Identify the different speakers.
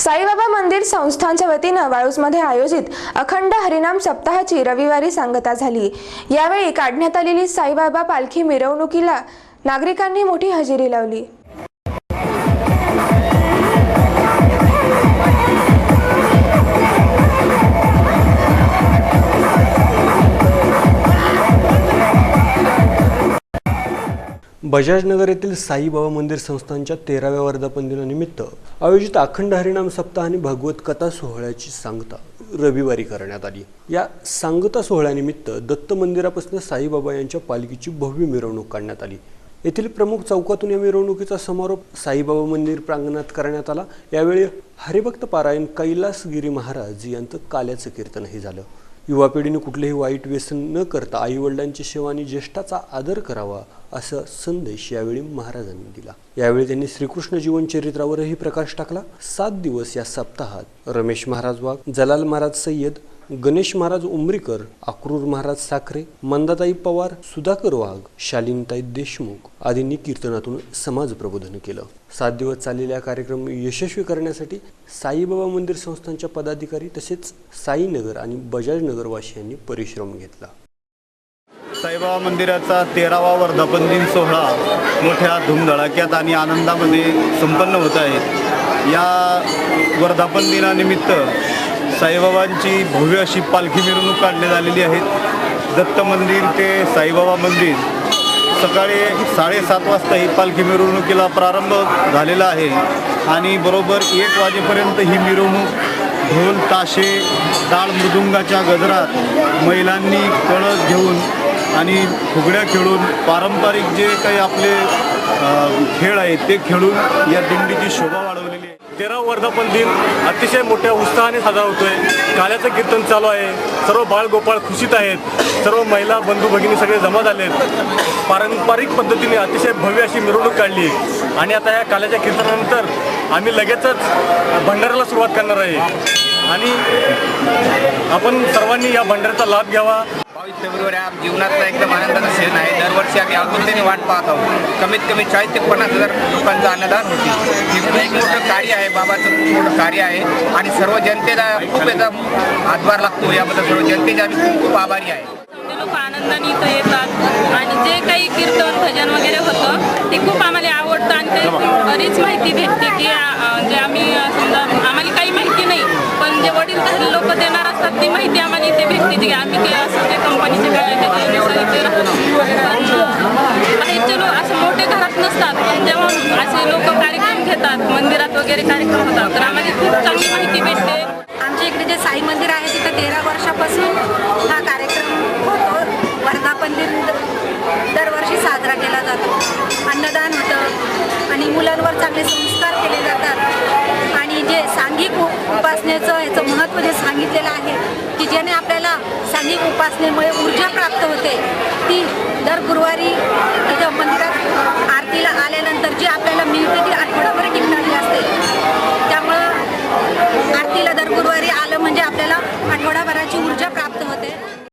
Speaker 1: साईबाबा मंदिर संस्थांच्या वतीनं वाळूजमध्ये आयोजित अखंड हरिनाम सप्ताहाची रविवारी सांगता झाली. यावेळी काढण्यात आलेली साईबाबा पालखी मिरवणुकीला नागरिकांनी मोठी हजेरी लावली.
Speaker 2: बजाजनगर येथील साईबाबा मंदिर संस्थानच्या तेराव्या वर्धापन दिनानिमित्त आयोजित अखंड हरिनाम सप्ताह आणि भगवत कथा सोहळ्याची सांगता रविवारी करण्यात आली. या सांगता सोहळ्यानिमित्त दत्त मंदिरापासून साईबाबा यांच्या पालखीची भव्य मिरवणूक काढण्यात आली. येथील प्रमुख चौकातून या मिरवणुकीचा समारोप साईबाबा मंदिर प्रांगणात करण्यात आला. यावेळी हरिभक्त पारायण कैलासगिरी महाराज यांचं काल्याचं कीर्तनही झालं. युवा पिढीने कुठलेही वाईट व्यसन न करता आईवडिलांची सेवा आणि ज्येष्ठाचा आदर करावा असा संदेश यावेळी महाराजांनी दिला. यावेळी त्यांनी श्रीकृष्ण जीवन चरित्रावरही प्रकाश टाकला. सात दिवस या सप्ताहात रमेश महाराज वाघ जलाल महाराज सय्यद गणेश महाराज उमरीकर अक्रूर महाराज साखरे मंदाताई पवार सुधाकर वाघ शालीनताई देशमुख आदींनी कीर्तनातून समाज प्रबोधन केलं. सात दिवस चाललेला कार्यक्रम यशस्वी करण्यासाठी साईबाबा मंदिर संस्थांच्या पदाधिकारी तसेच साईनगर आणि बजाजनगर वासियांनी परिश्रम घेतला.
Speaker 3: साईबाबा मंदिराचा तेरावा वर्धापन दिन सोहळा मोठ्या धुमधडाक्यात आणि आनंदामध्ये संपन्न होत आहे. या वर्धापन दिनानिमित्त साईबाबांची भव्य अशी पालखी मिरवणूक काढण्यात आलेली आहे. दत्त मंदिर ते साईबाबा मंदिर. सकाळी साडेसात वाजता ही पालखी मिरवणुकीला प्रारंभ झालेला आहे. आणि बरोबर एक वाजेपर्यंत ही मिरवणूक ढोल ताशे डाळ मृदुंगाच्या गजरात महिलांनी कळस घेऊन आणि फुगड्या खेळून पारंपरिक जे काही आपले खेळ आहेत ते खेळून या दिंडीची शोभा वाढवली.
Speaker 4: तेरा वर्धापन दिन अतिशय मोठ्या उत्साहाने साजरा होतोय. काल्याचं कीर्तन चालू आहे. सर्व बाळगोपाळ खुशीत आहेत. सर्व महिला बंधू भगिनी सगळे जमा झाले आहेत. पारंपरिक पद्धतीने अतिशय भव्य अशी मिरवणूक काढली आणि आता या काल्याच्या कीर्तनानंतर आम्ही लगेचच भंडाऱ्याला सुरुवात करणार आहे. आणि आपण सर्वांनी या भंडाऱ्याचा लाभ घ्यावा.
Speaker 5: बावीस फेब्रुवारी हा जीवनातला एकदम आनंदाचा क्षण आहे. दरवर्षी आम्ही आकृतीने वाट पाहत आहोत. कमीत कमी चाळीस ते पन्नास हजार लोकांचं अन्नदान होते. हे खूप मोठं कार्य आहे. बाबाचं खूप मोठं कार्य आहे. आणि सर्व जनतेला खूप याचा हातभार लागतो. याबद्दल सर्व जनतेचे आम्ही खूप खूप आभारी आहे.
Speaker 6: लोक आनंदाने इथं येतात. आणि जे काही कीर्तन भजन वगैरे होतं ते खूप आम्हाला आवडतं. आणि ते बरीच माहिती भेटते की जे आम्ही समजा आम्हाला काही माहिती नाही पण जे वडील लोक देणार असतात ती माहिती आम्हाला इथे भेटते. की आम्ही ते असं ते कंपनीचे काय त्याच्यानुसार इथे राहतो पण अं, बाहेरचे लोक असं मोठे घरात नसतात पण जेव्हा असे लोक कार्यक्रम घेतात मंदिरात वगैरे कार्यक्रम होता. तर आम्हाला खूप चांगली माहिती भेटते.
Speaker 7: आमच्या इकडे जे साई मंदिर आहे तिथं तेरा वर्षापासून हा कार्यक्रम होतो. वर्धापन दिन दरवर्षी साजरा केला जातो. अन्नदान होतं आणि मुलांवर चांगले संस्कार केले जातात. आणि जे सांघिक उपासनेचं ह्याचं महत्त्व जे सांगितलेलं आहे की ज्याने आपल्याला सांघिक उपासनेमुळे ऊर्जा प्राप्त होते ती दर गुरुवारी